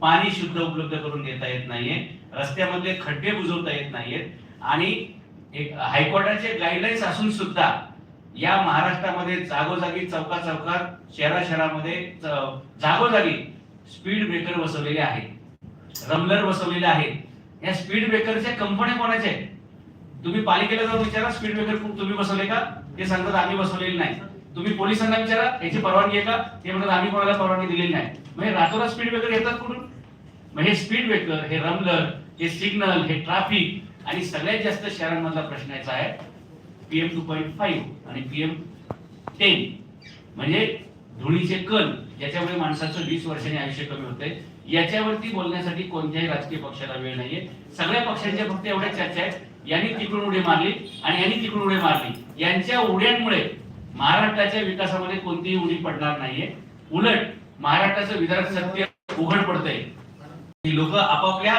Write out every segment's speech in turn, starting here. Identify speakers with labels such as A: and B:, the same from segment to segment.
A: पाणी शुद्ध उपलब्ध करून देता येत नाहीये रस्त्यामधले खड्डे बुजवता येत नाहीयेत आणि एक हायकोर्टाचे गाईडलाईन्स असून सुद्धा या महाराष्ट्रामध्ये जागोजागी चौका चौकात शहरा शहरामध्ये जागोजागी स्पीड ब्रेकर बसवलेले आहेत. रमलर बसवलेले आहेत. या स्पीड ब्रेकरच्या कंपन्या कोणाच्या आहेत? तुम्ही पालिकेला जाऊन विचारा स्पीड ब्रेकर तुम्ही बसवले का? ते सांगतात आम्ही बसवलेले नाही. तुम्ही पोलिसांना विचारा याची परवानगी आहे का? ते म्हणतात आम्ही कोणाला परवानगी दिलेली नाही. म्हणजे रातोरात स्पीड ब्रेकर येतात कुठून? मग हे स्पीड ब्रेकर हे रमलर हे सिग्नल हे ट्रॅफिक आणि सगळ्यात जास्त शहरांमधला प्रश्न याचा आहे पीएम टू पॉईंट फाईव्ह आणि पीएम टेन म्हणजे धुळीचे कण ज्याच्यामुळे माणसाचं वीस वर्षांनी आयुष्य कमी होते याच्यावरती बोलण्यासाठी कोणत्याही राजकीय पक्षाला वेळ नाहीये. सगळ्या पक्षांच्या फक्त एवढ्या चर्चा आहेत. यांनी तिकडून उडी मारली आणि यांनी तिकडून उडी मारली. यांच्या उड्यांमुळे महाराष्ट्राच्या विकासामध्ये कोणतीही उडी पडणार नाहीये. उलट महाराष्ट्राचं विधान सत्य उघड पडतंय. लोक आपापल्या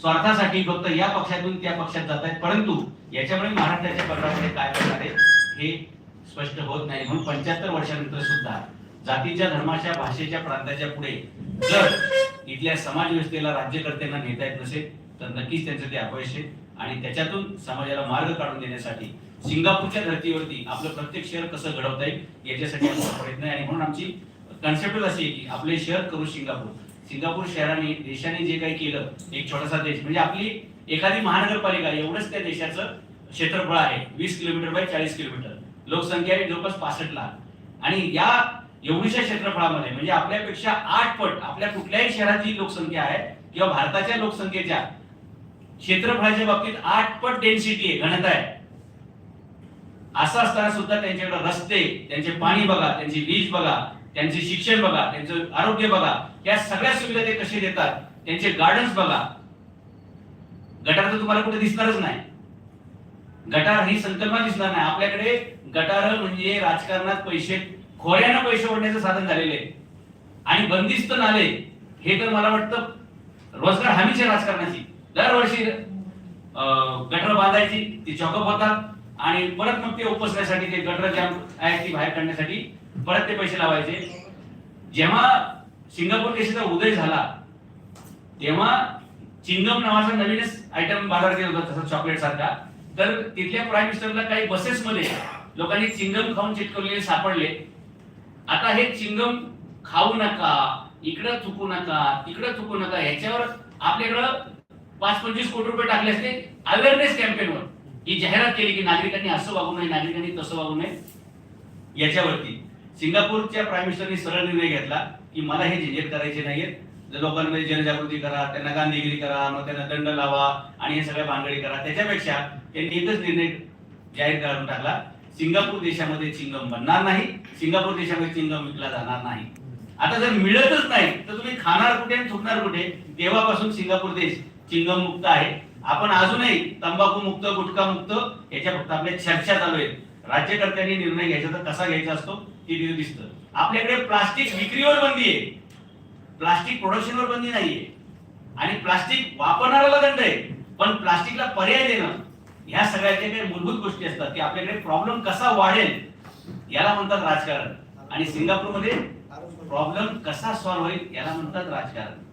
A: स्वार्थासाठी फक्त या पक्षातून त्या पक्षात जात आहेत. परंतु याच्यामुळे महाराष्ट्राच्या पत्रामध्ये काय करणार आहे हे स्पष्ट होत नाही. म्हणून पंच्याहत्तर वर्षानंतर सुद्धा जातीच्या धर्माच्या भाषेच्या प्रांताच्या पुढे जर इथल्या समाज व्यवस्थेला राज्यकर्त्यांना नेता येत नसेल तर नक्कीच त्यांचं ते अपयश आहे. आणि त्याच्यातून समाजाला मार्ग काढून देण्यासाठी सिंगापूरच्या धर्तीवरती आपलं प्रत्येक शहर कसं घडवता येईल याच्यासाठी आमचा प्रयत्न आहे. आणि म्हणून आमची कन्सेप्टच अशी आहे की आपले शहर करू सिंगापूर. सिंगापूर शहराने देशाने जे काही केलं एक छोटासा देश म्हणजे आपली एखादी महानगरपालिका एवढंच त्या देशाचं क्षेत्रफळ आहे. वीस किलोमीटर बाय चाळीस किलोमीटर. लोकसंख्या आहे जवळपास पासष्ट लाख. आणि या एवढीशा क्षेत्रफळामध्ये म्हणजे आपल्यापेक्षा आठ पट आपल्या कुठल्याही शहराची लोकसंख्या आहे किंवा भारताच्या लोकसंख्येच्या क्षेत्रफळाच्या बाबतीत आठ पट डेन्सिटी आहे घनता आहे. असं असताना सुद्धा त्यांच्याकडे रस्ते त्यांचे पाणी बघा त्यांची वीज बघा त्यांचे शिक्षण बघा त्यांचं आरोग्य बघा या सगळ्या सुविधा ते कसे देतात? त्यांचे गार्डन्स बघा. गटार तर तुम्हाला कुठे दिसणारच नाही. गटार ही संकल्पना दिसणार नाही. आपल्याकडे गटार म्हणजे राजकारणात पैसे खोऱ्यानं पैसे ओढण्याचं साधन झालेले आणि बंदिस्त नाले हे तर मला वाटतं रोजगार हमीच्या राजकारणाची. दरवर्षी अं, गटर बांधायची ती चॉकअप होतात. आणि परत मग ते उपसण्यासाठी ते गटर जॅम आहे ती बाहेर काढण्यासाठी परत ते पैसे लावायचे. जेव्हा सिंगापूर देशाचा उदय झाला तेव्हा चिंगम नावाचा नवीनच आयटम बाजारात येत होता तसा चॉकलेट सारखा. तर तिथल्या प्राईम मिनिस्टरला काही बसेसमध्ये लोकांनी चिंगम खाऊन चिटकवलेले सापडले. आता हे चिंगम खाऊ नका इकडं चुकू नका तिकडं चुकू नका याच्यावर आपल्याकडं पाच पंचवीस कोटी रुपये टाकले असते अवेअरनेस कॅम्पेनवर ही जाहिरात केली की नागरिकांनी असं वागू नये नागरिकांनी तसं वागू नये. याच्यावरती सिंगापूरच्या प्राईम मिनिस्टरनी सरळ निर्णय घेतला की मला हे झंझट करायचे नाहीयेत. लोकांमध्ये जनजागृती करा त्यांना गांधीगिरी करा मग त्यांना दंड लावा आणि हे सगळ्या भानगडी करा. त्याच्यापेक्षा त्यांनी एकच निर्णय जाहीर करून टाकला. सिंगापूर देशामध्ये चिंगम बनणार नाही सिंगापूर देशामध्ये चिंगम विकला जाणार नाही. आता जर मिळतच नाही तर तुम्ही खाणार कुठे आणि थुकणार कुठे? तेव्हापासून सिंगापूर देश चिंगम मुक्त आहे. आपण अजूनही तंबाखू मुक्त गुटखा मुक्त याच्या फक्त आपल्या चर्चा चालू आहेत. राज्यकर्त्यांनी निर्णय घ्यायचा तर कसा घ्यायचा असतो ते तिथे दिसतं. आपल्याकडे प्लास्टिक विक्रीवर बंदी आहे. प्लास्टिक प्रोडक्शनवर बंदी नाहीये. आणि प्लास्टिक वापरणाऱ्याला दंड आहे. पण प्लास्टिकला पर्याय देणं ह्या सगळ्याच्या काही मूलभूत गोष्टी असतात. की आपल्याकडे प्रॉब्लेम कसा वाढेल याला म्हणतात राजकारण. आणि सिंगापूरमध्ये प्रॉब्लेम कसा सॉल्व्ह होईल याला म्हणतात राजकारण.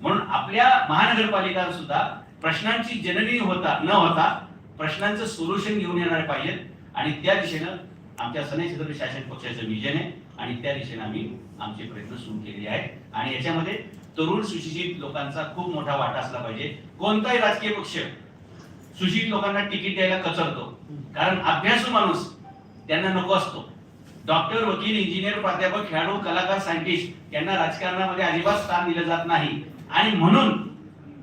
A: म्हणून आपल्या महानगरपालिका सुद्धा प्रश्नांची जननी होता न होता प्रश्नांचं सोल्युशन घेऊन येणार पाहिजेत. आणि त्या दिशेनं आमच्या सनई छत्रपती शासन पक्षाचं विजन आहे. आणि त्या दिशेनं आम्ही आमचे प्रयत्न सुरू केलेले आहेत. आणि याच्यामध्ये तरुण सुशिक्षित लोकांचा खूप मोठा वाटा असला पाहिजे. कोणताही राजकीय पक्ष सुशिक्षित लोकांना तिकीट द्यायला कचरतो. कारण अभ्यासू माणूस त्यांना नको असतो. डॉक्टर वकील इंजिनियर प्राध्यापक खेळाडू कलाकार सायंटिस्ट यांना राजकारणामध्ये अजिबात स्थान दिलं जात नाही. आणि म्हणून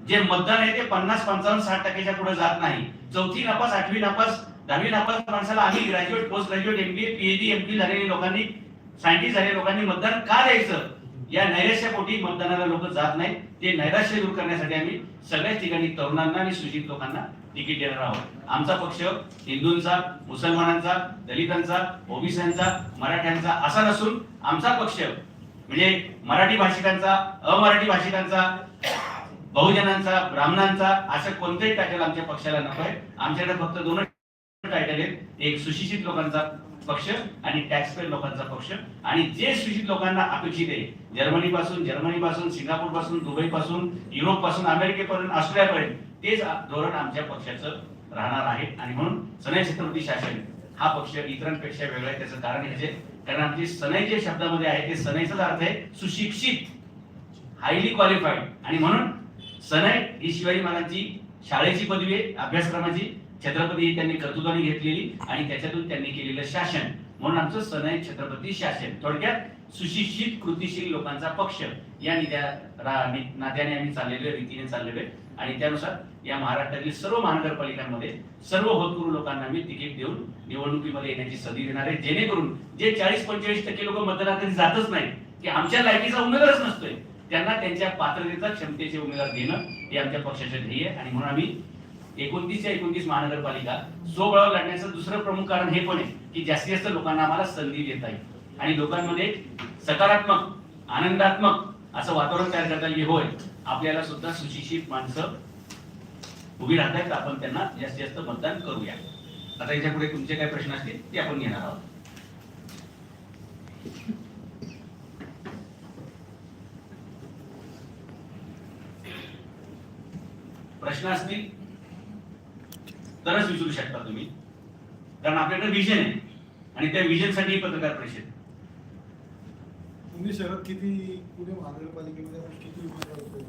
A: जे मतदान आहे ते पन्नास पंचावन्न साठ टक्क्याच्या पुढे जात नाही. चौथी नापास आठवी नापास दहावी नापास माणसाला आम्ही graduate post graduate MBA PhD MP झालेल्या लोकांनी सायंटिस्ट झालेल्या लोकांनी मतदान का द्यायचं? या नैराश्यापोटी मतदानाला लोक जात नाही ते नैराश्य दूर करण्यासाठी आम्ही सगळ्याच ठिकाणी तरुणांना आणि सुशिक्षित लोकांना तिकीट देणार आहोत. आमचा पक्ष हिंदूंचा मुसलमानांचा दलितांचा ओबीसींचा मराठ्यांचा असा नसून आमचा पक्ष म्हणजे मराठी भाषिकांचा अमराठी भाषिकांचा बहुजनांचा ब्राह्मणांचा असं कोणतंही टायटल आमच्या पक्षाला नको आहे आमच्याकडे फक्त दोन टायटल आहेत. एक सुशिक्षित लोकांचा पक्ष आणि टॅक्स लोकांचा पक्ष. आणि जे सुशिक्षित लोकांना अपेक्षित आहे जर्मनी पासून जर्मनी पासून सिंगापूरपासून दुबई पासून युरोपपासून अमेरिकेपर्यंत ऑस्ट्रेलियापर्यंत तेच धोरण आमच्या पक्षाचं राहणार आहे. आणि म्हणून सनई छत्रपती शासन हा पक्ष इतरांपेक्षा वेगळा आहे. त्याचं कारण ह्याचे कारण आमची सनई जे शब्दामध्ये आहे ते सनईचाच अर्थ आहे सुशिक्षित हायली क्वालिफाईड आणि म्हणून सनय ही शिवाजी महाराजांची शाळेची पदवी आहे अभ्यासक्रमाची छत्रपती त्यांनी कर्तृत्वाने घेतलेली आणि त्याच्यातून त्यांनी केलेलं शासन. म्हणून आमचं सनय छत्रपती शासन. थोडक्यात सुशिक्षित कृतिशील लोकांचा पक्ष. या नात्याने आम्ही चाललेलो रीतीने चाललेलो आहे. आणि त्यानुसार या महाराष्ट्रातील सर्व महानगरपालिकांमध्ये सर्व होतकरू लोकांना मी तिकीट देऊन निवडणुकीमध्ये येण्याची संधी देणार आहे. जेणेकरून जे चाळीस पंचेचाळीस टक्के लोक मतदानाकडे जातच नाही की आमच्या लायकीचा उमेदवारच नसतोय. त्यांना त्यांच्या पात्रतेचा क्षमतेचे उमेदवार देणं हे आमच्या पक्षाचे ध्येय आणि म्हणून आम्ही एकोणतीस एकोणतीस महानगरपालिका स्वबळावर लढण्याचं दुसरं प्रमुख कारण हे पण आहे की जास्तीत जास्त लोकांना आम्हाला संधी देता येईल. आणि लोकांमध्ये सकारात्मक आनंदात्मक असं वातावरण तयार करता येईल. होय. आपल्याला सुद्धा सुशिक्षित माणसं उभी राहतात आपण त्यांना जास्तीत जास्त मतदान करूया. आता याच्यापुढे तुमचे काय प्रश्न असतील ते आपण घेणार आहोत. प्रश्न असतील तरच विचारू शकता तुम्ही. कारण आपल्याकडे विजन आहे. आणि त्या विजनसाठी पत्रकार परिषद
B: तुम्ही शहरात किती पुणे महानगरपालिकेमध्ये किती